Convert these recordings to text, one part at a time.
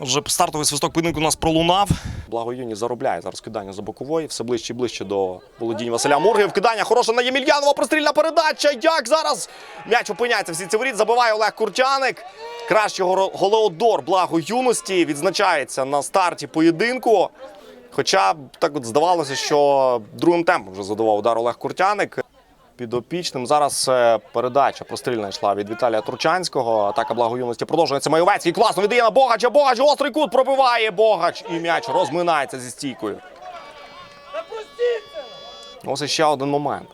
Отже, стартовий свисток поєдинку у нас пролунав. Благо Юні заробляє зараз кидання за бокової. Все ближче і ближче до володіння Василя Мурги. Вкидання хороше на Ємельянова. Прострільна передача. Як зараз м'яч опиняється всі ці воріт. Забиває Олег Куртяник. Кращий голеодор благо юності відзначається на старті поєдинку. Хоча так от здавалося, що другим темпом вже задавав удар Олег Куртяник. Підопічним зараз е, передача прострільна йшла від Віталія Турчанського. Атака благоюності продовжується. Майовецький класно віддає на Богача. Богач гострий кут пробиває Богач. І м'яч розминається зі стійкою. Ось іще один момент.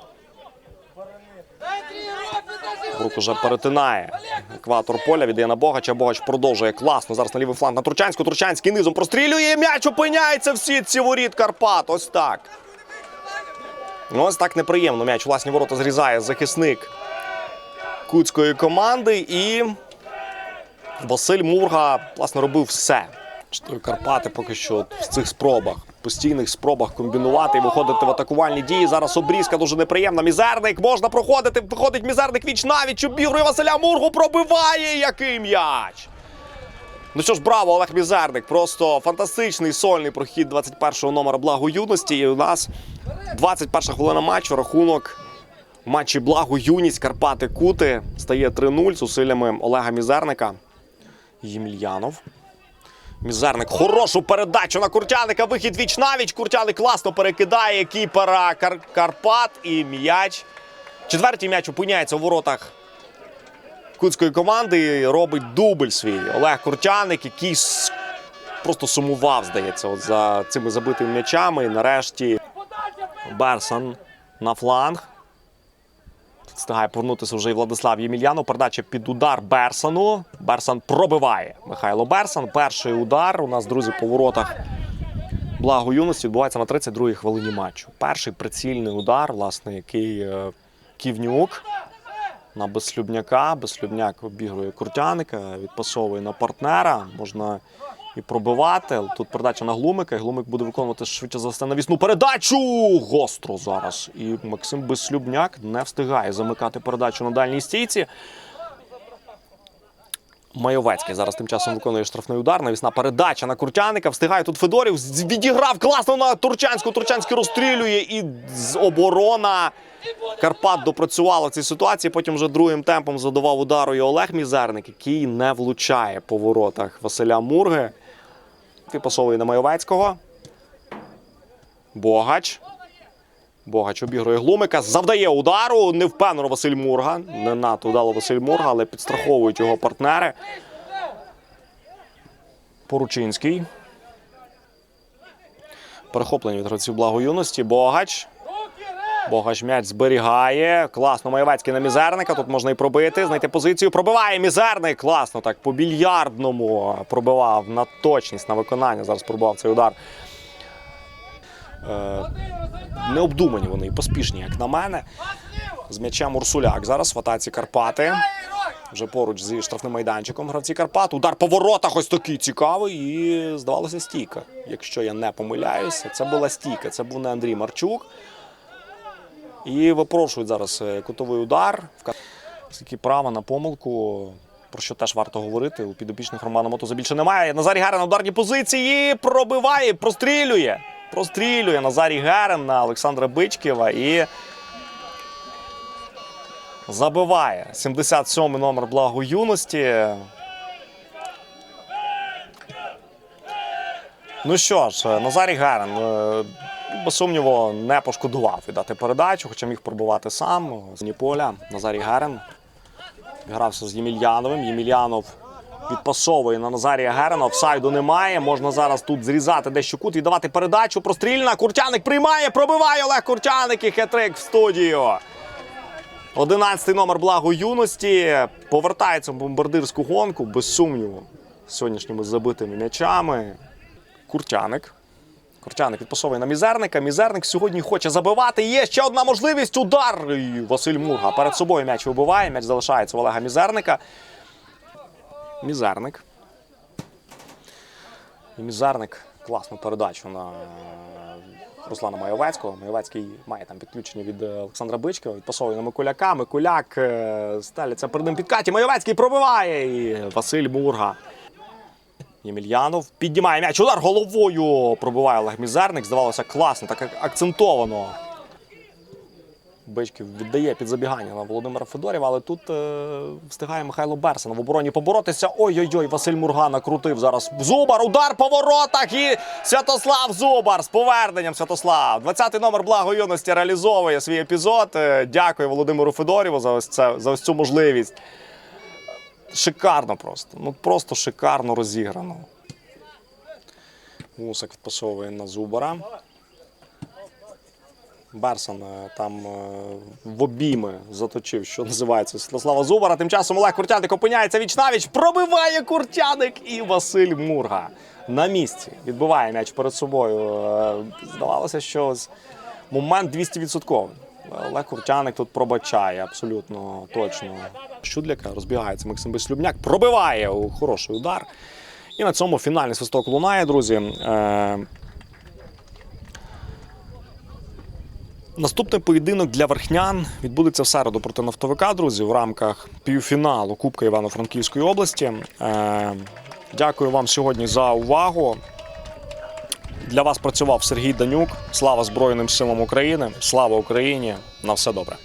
Брук уже перетинає екватор поля, віддає на Богача. Богач продовжує класно. Зараз на лівий фланг на Турчанську. Турчанський низом прострілює. М'яч опиняється в сітці воріт Карпат. Ось так. Ну, ось так неприємно. М'яч власні ворота зрізає захисник куцької команди. І Василь Мурга, власне, робив все. Що Карпати поки що в цих спробах, постійних спробах комбінувати і виходити в атакувальні дії. Зараз обрізка дуже неприємна. Мізерник можна проходити. Виходить мізерник віч навіч. Обігрує Василя Мургу. Пробиває який м'яч. Ну що ж, браво, Олег Мізерник. Просто фантастичний сольний прохід 21-го номера благо юності. І у нас 21 хвилина матчу. Рахунок в матчі Благо юність Карпати Кути стає 3-0 зусиллями Олега Мізерника. Ємельянов. Мізерник хорошу передачу на Куртяника. Вихід віч навіч. Куртяник класно перекидає кіпера Кар- Карпат і м'яч. Четвертій м'яч опиняється у воротах кутської команди і робить дубль свій. Олег Куртяник, який просто сумував, здається, от за цими забитими м'ячами. І нарешті Берсон на фланг. Встигає повернутися вже і Владислав Ємельянов. Передача під удар Берсону. Берсон пробиває. Михайло Берсон. Перший удар. У нас, друзі, по воротах благо юності відбувається на 32-й хвилині матчу. Перший прицільний удар, власне, який е, Ківнюк на Безслюбняка. Безслюбняк обігрує Куртяника, відпасовує на партнера. Можна і пробивати. Тут передача на Глумика. і Глумик буде виконувати швидше за все навісну передачу. Гостро зараз. І Максим Безслюбняк не встигає замикати передачу на дальній стійці. Майовецький зараз тим часом виконує штрафний удар. Навісна передача на Куртяника. Встигає тут Федорів. Відіграв класно на Турчанську. Турчанський розстрілює і з оборона. Карпат допрацювала цій ситуації. Потім вже другим темпом задавав удару і Олег Мізерник, який не влучає по воротах Василя Мурги. Випасовує на Майовецького. Богач. Богач обігрує Глумика. Завдає удару. Невпевнено Василь Мурга. Не надто вдало Василь Мурга, але підстраховують його партнери. Поручинський. Перехоплення від гравців благо юності. Богач. Богач м'яч зберігає. Класно Маєвецький на мізерника. Тут можна і пробити, знайти позицію. Пробиває мізерник. Класно так по більярдному пробивав на точність на виконання. Зараз пробував цей удар. Е, необдумані вони поспішні, як на мене. З м'ячем Урсуляк зараз в атаці Карпати. Вже поруч зі штрафним майданчиком гравці Карпат. Удар по воротах ось такий цікавий. І здавалося стійка. Якщо я не помиляюся, це була стійка. Це був не Андрій Марчук. І випрошують зараз е, кутовий удар. Скільки права на помилку, про що теж варто говорити. У підопічних Романа Мотуза більше немає. Назарій Герен на ударній позиції пробиває, прострілює. Прострілює Назарій Герен на Олександра Бичкєва і забиває. 77-й номер благо юності. Ну що ж, Назарій Герен, е, без сумніву, не пошкодував віддати передачу, хоча міг пробувати сам. З лінії поля Назарій Герен грався з Ємельяновим. Ємельянов відпасовує на Назарія Герена. Офсайду немає. Можна зараз тут зрізати дещо кут, віддавати передачу. Прострільна. Куртяник приймає, пробиває Олег Куртяник і хетрик в студію. 11 номер благо юності. Повертається в бомбардирську гонку, без сумніву, з сьогоднішніми забитими м'ячами. Куртяник. Куртяник відпасовує на мізерника. Мізерник сьогодні хоче забивати. Є ще одна можливість. Удар. І Василь Мурга перед собою м'яч вибиває. М'яч залишається Олега Мізерника. Мізерник. І Мізерник класну передачу на Руслана Майовецького. Майовецький має там підключення від е, Олександра Бичкова. Відпасовує на Микуляка. Микуляк е, стеляться перед ним підкаті. Майовецький пробиває. І Василь Мурга. Ємельянов піднімає м'яч. Удар головою пробиває Олег Мізерник. Здавалося, класно, так акцентовано. Бичків віддає під забігання на Володимира Федорєва, але тут е, встигає Михайло Берсен в обороні поборотися. Ой-ой-ой, Василь Мурга накрутив зараз. Зубар, удар по воротах і Святослав Зубар з поверненням Святослав. 20-й номер благо юності реалізовує свій епізод. Е, Дякую Володимиру Федорєву за ось, це, за ось цю можливість. Шикарно просто. Ну просто шикарно розіграно. Гусак відпасовує на Зубара. Берсон е, там е, в обійми заточив, що називається Святослава Зубара. Тим часом Олег Куртяник опиняється віч навіч, пробиває Куртяник і Василь Мурга на місці. Відбиває м'яч перед собою. Е, Здавалося, що момент 200%. Олег Куртяник тут пробачає абсолютно точно. Щудляка розбігається Максим Безслюбняк, пробиває у хороший удар. І на цьому фінальний свисток лунає, друзі. Е, Наступний поєдинок для верхнян відбудеться в середу проти нафтовика, друзі, в рамках півфіналу Кубка Івано-Франківської області. Е, дякую вам сьогодні за увагу. Для вас працював Сергій Данюк. Слава Збройним силам України. Слава Україні! На все добре.